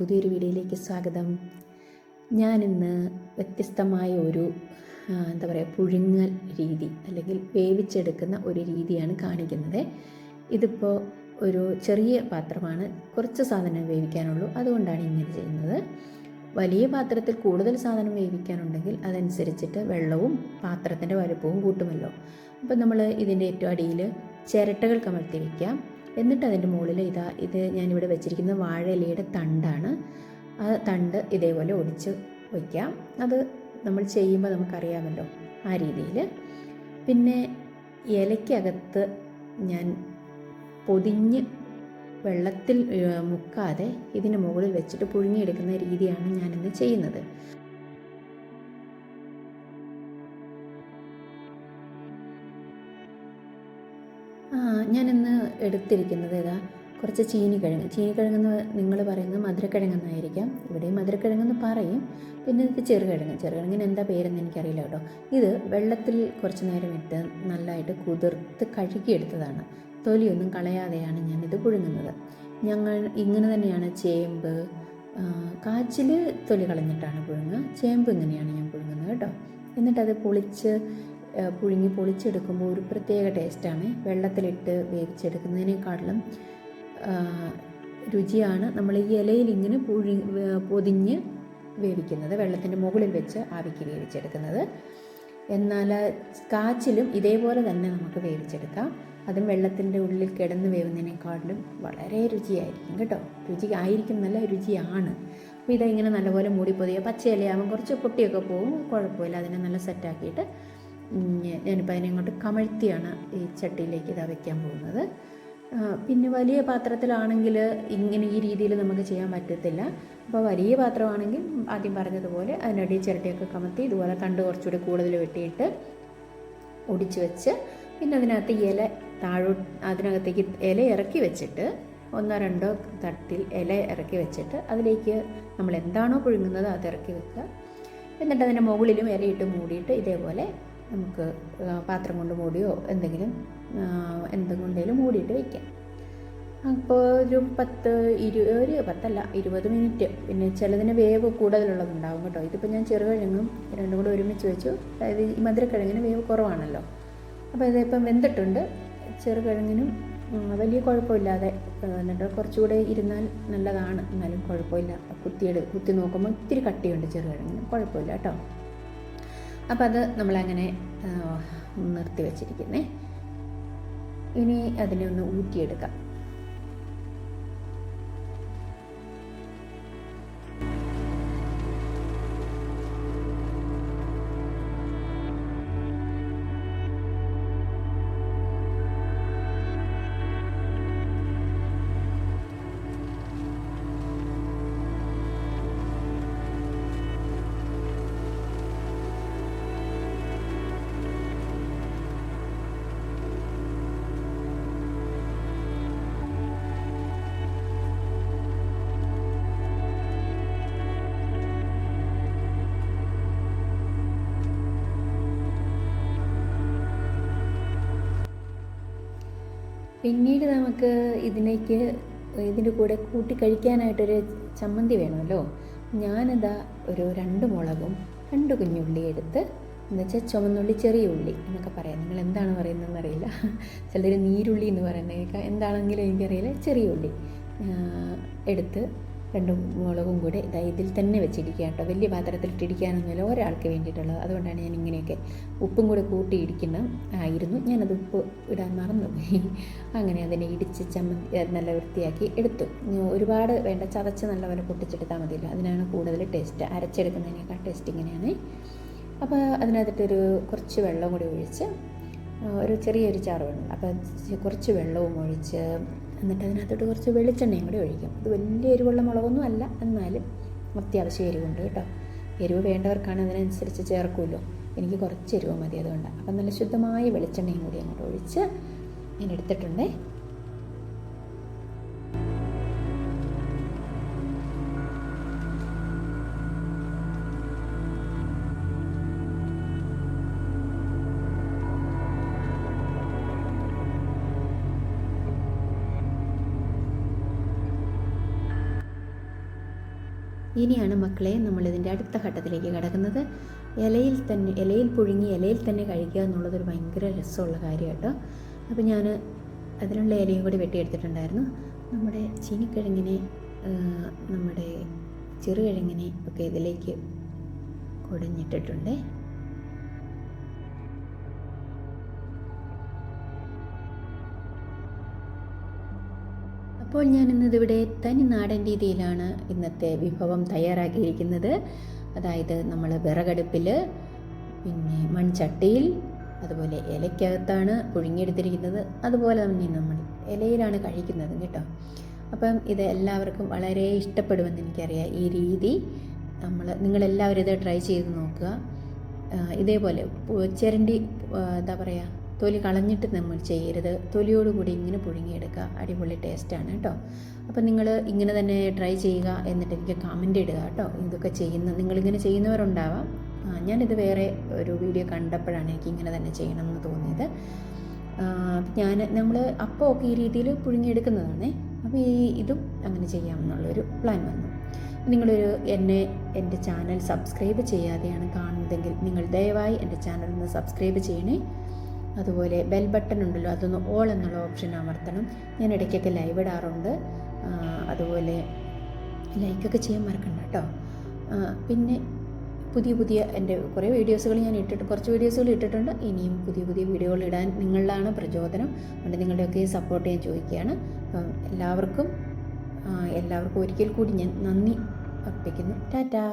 പുതിയൊരു വീഡിയോയിലേക്ക് സ്വാഗതം. ഞാനിന്ന് വ്യത്യസ്തമായ ഒരു എന്താ പറയുക പുഴുങ്ങൽ രീതി അല്ലെങ്കിൽ വേവിച്ചെടുക്കുന്ന ഒരു രീതിയാണ് കാണിക്കുന്നത്. ഇതിപ്പോൾ ഒരു ചെറിയ പാത്രമാണ്. കുറച്ച് സാധനം വേവിക്കാനുള്ളൂ. അതുകൊണ്ടാണ് ഇങ്ങനെ ചെയ്യുന്നത്. വലിയ പാത്രത്തിൽ കൂടുതൽ സാധനം വേവിക്കാനുണ്ടെങ്കിൽ അതനുസരിച്ചിട്ട് വെള്ളവും പാത്രത്തിന്റെ വലുപ്പവും കൂട്ടുമല്ലോ. അപ്പോൾ നമ്മൾ ഇതിന്റെ ഏറ്റവും അടിയിൽ ചിരട്ടകൾ കമഴ്ത്തി വയ്ക്കാം എന്നിട്ട് അതിന്റെ മുകളിൽ ഇതാ ഇത് ഞാനിവിടെ വെച്ചിരിക്കുന്ന വാഴയിലയുടെ തണ്ടാണ്. ആ തണ്ട് ഇതേപോലെ ഒടിച്ച് വയ്ക്കാം അത് നമ്മൾ ചെയ്യുമ്പോൾ നമുക്കറിയാമല്ലോ ആ രീതിയിൽ പിന്നെ ഇലയ്ക്കകത്ത് ഞാൻ പൊതിഞ്ഞ് വെള്ളത്തിൽ മുക്കാതെ ഇതിന് മുകളിൽ വെച്ചിട്ട് പുഴുങ്ങിയെടുക്കുന്ന രീതിയാണ് ഞാനിന്ന് ചെയ്യുന്നത്. ഞാനിന്ന് എടുത്തിരിക്കുന്നത് ഏതാ? കുറച്ച് ചീനിക്കിഴങ്ങ്. ചീനിക്കിഴങ്ങെന്ന് നിങ്ങൾ പറയുന്നത് മധുരക്കിഴങ്ങെന്നായിരിക്കാം. ഇവിടെയും മധുരക്കിഴങ്ങെന്ന് പറയും. പിന്നെ ഇത് ചെറുകിഴങ്ങ്. ചെറുകിഴങ്ങിന് എന്താ പേരെന്ന് എനിക്കറിയില്ല കേട്ടോ. ഇത് വെള്ളത്തിൽ കുറച്ച് നേരം ഇട്ട് നല്ലതായിട്ട് കുതിർത്ത് കഴുകിയെടുത്തതാണ്. തൊലിയൊന്നും കളയാതെയാണ് ഞാനിത് പുഴുങ്ങുന്നത്. ഞങ്ങൾ ഇങ്ങനെ തന്നെയാണ് ചേമ്പ് കാച്ചിൽ തൊലി കളഞ്ഞിട്ടാണ് പുഴുങ്ങുക. ചേമ്പ് ഇങ്ങനെയാണ് ഞാൻ പുഴുങ്ങുന്നത് കേട്ടോ. എന്നിട്ടത് പൊളിച്ച് പുഴുങ്ങി പൊളിച്ചെടുക്കുമ്പോൾ ഒരു പ്രത്യേക ടേസ്റ്റാണ്. വെള്ളത്തിലിട്ട് വേവിച്ചെടുക്കുന്നതിനേക്കാട്ടിലും രുചിയാണ് നമ്മൾ ഈ ഇലയിൽ ഇങ്ങനെ പുഴി പൊതിഞ്ഞ് വേവിക്കുന്നത്. വെള്ളത്തിന്റെ മുകളിൽ വെച്ച് ആവിക്ക് വേവിച്ചെടുക്കുന്നത്. എന്നാൽ കാച്ചിലും ഇതേപോലെ തന്നെ നമുക്ക് വേവിച്ചെടുക്കാം. അതും വെള്ളത്തിന്റെ ഉള്ളിൽ കിടന്ന് വേവുന്നതിനേക്കാട്ടിലും വളരെ രുചിയായിരിക്കും കേട്ടോ. രുചി ആയിരിക്കും നല്ല രുചിയാണ്. അപ്പോൾ ഇതിങ്ങനെ നല്ലപോലെ മൂടി പൊതിയുക പച്ച ഇലയാകുമ്പോൾ കുറച്ച് പൊട്ടിയൊക്കെ പോകും കുഴപ്പമില്ല. അതിനെ നല്ല സെറ്റാക്കിയിട്ട് ഞാനിപ്പോൾ അതിനെ ഇങ്ങോട്ട് കമഴ്ത്തിയാണ് ഈ ചട്ടിയിലേക്ക് ഇതാ വയ്ക്കാൻ പോകുന്നത്. പിന്നെ വലിയ പാത്രത്തിലാണെങ്കിൽ ഇങ്ങനെ ഈ രീതിയിൽ നമുക്ക് ചെയ്യാൻ പറ്റത്തില്ല. അപ്പോൾ വലിയ പാത്രമാണെങ്കിൽ ആദ്യം പറഞ്ഞതുപോലെ അതിനടി ചിരട്ടയൊക്കെ കമത്തി ഇതുപോലെ തണ്ട് കുറച്ചുകൂടി കൂടുതൽ വെട്ടിയിട്ട് ഒടിച്ച് വെച്ച് പിന്നെ അതിനകത്ത് ഇല താഴോ അതിനകത്തേക്ക് ഇല ഇറക്കി വെച്ചിട്ട് ഒന്നോ രണ്ടോ തട്ടിൽ ഇല ഇറക്കി വെച്ചിട്ട് അതിലേക്ക് നമ്മൾ എന്താണോ പുഴുങ്ങുന്നത് അത് ഇറക്കി വെക്കുക. എന്നിട്ട് അതിന്റെ മുകളിലും ഇലയിട്ട് മൂടിയിട്ട് ഇതേപോലെ നമുക്ക് പാത്രം കൊണ്ട് മൂടിയോ എന്തെങ്കിലും ആ, മൂടിയിട്ട് വയ്ക്കാം അപ്പോൾ ഒരു പത്ത് ഇരു ഒരു പത്തല്ല ഇരുപത് മിനിറ്റ്. പിന്നെ ചിലതിന് വേവ് കൂടുതലുള്ളതുണ്ടാവും കേട്ടോ. ഇതിപ്പോൾ ഞാൻ ചെറുകിഴങ്ങും രണ്ടും കൂടെ ഒരുമിച്ച് വെച്ചു. അതായത് ഈ മധുരക്കിഴങ്ങിന് വേവ് കുറവാണല്ലോ. അപ്പോൾ ഇതിപ്പം വെന്തിട്ടുണ്ട്. ചെറുകിഴങ്ങിനും വലിയ കുഴപ്പമില്ലാതെ എന്നിട്ട് കുറച്ചുകൂടെ ഇരുന്നാൽ നല്ലതാണ്. എന്നാലും കുഴപ്പമില്ല. കുത്തിയെടു കുത്തി നോക്കുമ്പോൾ ഇത്തിരി കട്ടിയുണ്ട് ചെറുകിഴങ്ങിന്. കുഴപ്പമില്ല കേട്ടോ. അപ്പോൾ അത് നമ്മളങ്ങനെ നിർത്തി വച്ചിരിക്കുന്നേ. ഇനി അതിനെ ഒന്ന് ഊറ്റിയെടുക്കാം. പിന്നീട് നമുക്ക് ഇതിലേക്ക് ഇതിന്റെ കൂടെ കൂട്ടി കഴിക്കാനായിട്ടൊരു ചമ്മന്തി വേണമല്ലോ. ഞാനിതാ ഒരു രണ്ട് മുളകും രണ്ട് കുഞ്ഞുള്ളി എടുത്ത് എന്നുവെച്ചാൽ ചുവന്നുള്ളി ചെറിയ ഉള്ളി എന്നൊക്കെ പറയാം. നിങ്ങൾ എന്താണ് പറയുന്നതെന്ന് അറിയില്ല. ചിലർ നീരുള്ളി എന്ന് പറയുന്നത് എന്താണെങ്കിലും എനിക്കറിയില്ല. ചെറിയ ഉള്ളി എടുത്ത് രണ്ട് മുളകും കൂടെ ഇതാ ഇതിൽ തന്നെ വെച്ചിരിക്കുക കേട്ടോ. വലിയ പാത്രത്തിൽ ഇട്ടിരിക്കാനൊന്നുമില്ല ഒരാൾക്ക് വേണ്ടിയിട്ടുള്ളത്. അതുകൊണ്ടാണ് ഞാൻ ഇങ്ങനെയൊക്കെ ഉപ്പും കൂടെ കൂട്ടി ഇടിക്കുന്ന ആയിരുന്നു. ഞാനത് ഉപ്പ് ഇടാൻ മറന്നുപോയി. അങ്ങനെ അതിനെ ഇടിച്ച് ചമ്മന്തി നല്ല വൃത്തിയാക്കി എടുത്തു. ഒരുപാട് വേണ്ട ചതച്ച് നല്ലപോലെ പൊട്ടിച്ചെടുത്താൽ മതിയല്ലോ. അതിനാണ് കൂടുതൽ ടേസ്റ്റ്. അരച്ചെടുക്കുന്നതിനേക്കാൾ ടേസ്റ്റ് ഇങ്ങനെയാണ്. അപ്പോൾ അതിനകത്തിട്ടൊരു കുറച്ച് വെള്ളം കൂടി ഒഴിച്ച് ഒരു ചെറിയൊരു ചാറ് വേണം അപ്പോൾ കുറച്ച് വെള്ളവും ഒഴിച്ച് എന്നിട്ട് അതിനകത്തോട്ട് കുറച്ച് വെളിച്ചെണ്ണയും കൂടി ഒഴിക്കും. ഇത് വലിയ എരിവുള്ള മുളകൊന്നും അല്ല എന്നാലും അത്യാവശ്യം എരിവുണ്ട് കേട്ടോ. എരിവ് വേണ്ടവർക്കാണ് അതിനനുസരിച്ച് ചേർക്കുമല്ലോ. എനിക്ക് കുറച്ച് എരിവ് മതി അതുകൊണ്ട്. അപ്പം നല്ല ശുദ്ധമായ വെളിച്ചെണ്ണയും കൂടി അങ്ങോട്ട് ഒഴിച്ച് ഞാൻ എടുത്തിട്ടുണ്ടേ. ഇനിയാണ് മക്കളെ നമ്മളിതിന്റെ അടുത്ത ഘട്ടത്തിലേക്ക് കിടക്കുന്നത്. ഇലയിൽ തന്നെ ഇലയിൽ പുഴുങ്ങി ഇലയിൽ തന്നെ കഴിക്കുക എന്നുള്ളതൊരു ഭയങ്കര രസമുള്ള കാര്യമാട്ടോ അപ്പോൾ ഞാൻ അതിനുള്ള ഇലയും കൂടി വെട്ടിയെടുത്തിട്ടുണ്ടായിരുന്നു. നമ്മുടെ ചീനിക്കിഴങ്ങിനെ നമ്മുടെ ചെറുകിഴങ്ങിനെ ഒക്കെ ഇതിലേക്ക് കുടഞ്ഞിട്ടിട്ടുണ്ട്. അപ്പോൾ ഞാൻ ഇന്നിതിവിടെ തനി നാടൻ രീതിയിലാണ് ഇന്നത്തെ വിഭവം തയ്യാറാക്കിയിരിക്കുന്നത്. അതായത് നമ്മൾ വിറകടുപ്പിൽ പിന്നെ മൺചട്ടിയിൽ അതുപോലെ ഇലയ്ക്കകത്താണ് പുഴുങ്ങിയെടുത്തിരിക്കുന്നത്. അതുപോലെ തന്നെ നമ്മൾ ഇലയിലാണ് കഴിക്കുന്നത് കേട്ടോ. അപ്പം ഇത് എല്ലാവർക്കും വളരെ ഇഷ്ടപ്പെടുമെന്ന് എനിക്കറിയാം ഈ രീതി. നമ്മൾ നിങ്ങളെല്ലാവരും ഇത് ട്രൈ ചെയ്ത് നോക്കുക. ഇതേപോലെ ചിരണ്ടി എന്താ പറയുക തൊലി കളഞ്ഞിട്ട് നമ്മൾ ചെയ്യരുത്. തൊലിയോടുകൂടി ഇങ്ങനെ പുഴുങ്ങിയെടുക്കുക. അടിപൊളി ടേസ്റ്റാണ് കേട്ടോ അപ്പോൾ നിങ്ങൾ ഇങ്ങനെ തന്നെ ട്രൈ ചെയ്യുക എന്നിട്ട് എനിക്ക് കമന്റ് ഇടുക കേട്ടോ ഇതൊക്കെ ചെയ്യുന്ന നിങ്ങളിങ്ങനെ ചെയ്യുന്നവരുണ്ടാവാം. ഞാനിത് വേറെ ഒരു വീഡിയോ കണ്ടപ്പോഴാണ് എനിക്ക് ഇങ്ങനെ തന്നെ ചെയ്യണമെന്ന് തോന്നിയത്. ഞാൻ നമ്മൾ അപ്പമൊക്കെ ഈ രീതിയിൽ പുഴുങ്ങിയെടുക്കുന്നതാണ്. അപ്പോൾ ഈ ഇതും അങ്ങനെ ചെയ്യാമെന്നുള്ളൊരു പ്ലാൻ വന്നു. നിങ്ങളൊരു എന്നെ എന്റെ ചാനൽ സബ്സ്ക്രൈബ് ചെയ്യാതെയാണ് കാണുന്നതെങ്കിൽ നിങ്ങൾ ദയവായി എന്റെ ചാനൽ ഒന്ന് സബ്സ്ക്രൈബ് ചെയ്യണേ. അതുപോലെ ബെൽ ബട്ടൺ ഉണ്ടല്ലോ അതൊന്ന് ഓൾ എന്നുള്ള ഓപ്ഷൻ അമർത്തണം. ഞാൻ ഇടയ്ക്കൊക്കെ ലൈവ് ഇടാറുണ്ട്. അതുപോലെ ലൈക്കൊക്കെ ചെയ്യാൻ മറക്കണ്ട കേട്ടോ. പിന്നെ പുതിയ പുതിയ എന്റെ കുറേ വീഡിയോസുകൾ ഞാൻ ഇട്ടിട്ട് കുറച്ച് വീഡിയോസുകൾ ഇട്ടിട്ടുണ്ട്. ഇനിയും പുതിയ പുതിയ വീഡിയോകൾ ഇടാൻ നിങ്ങളിലാണ് പ്രചോദനം. അതുകൊണ്ട് നിങ്ങളുടെയൊക്കെ സപ്പോർട്ട് ഞാൻ ചോദിക്കുകയാണ്. അപ്പം എല്ലാവർക്കും എല്ലാവർക്കും ഒരിക്കൽ കൂടി ഞാൻ നന്ദി അർപ്പിക്കുന്നു. ടാറ്റാ.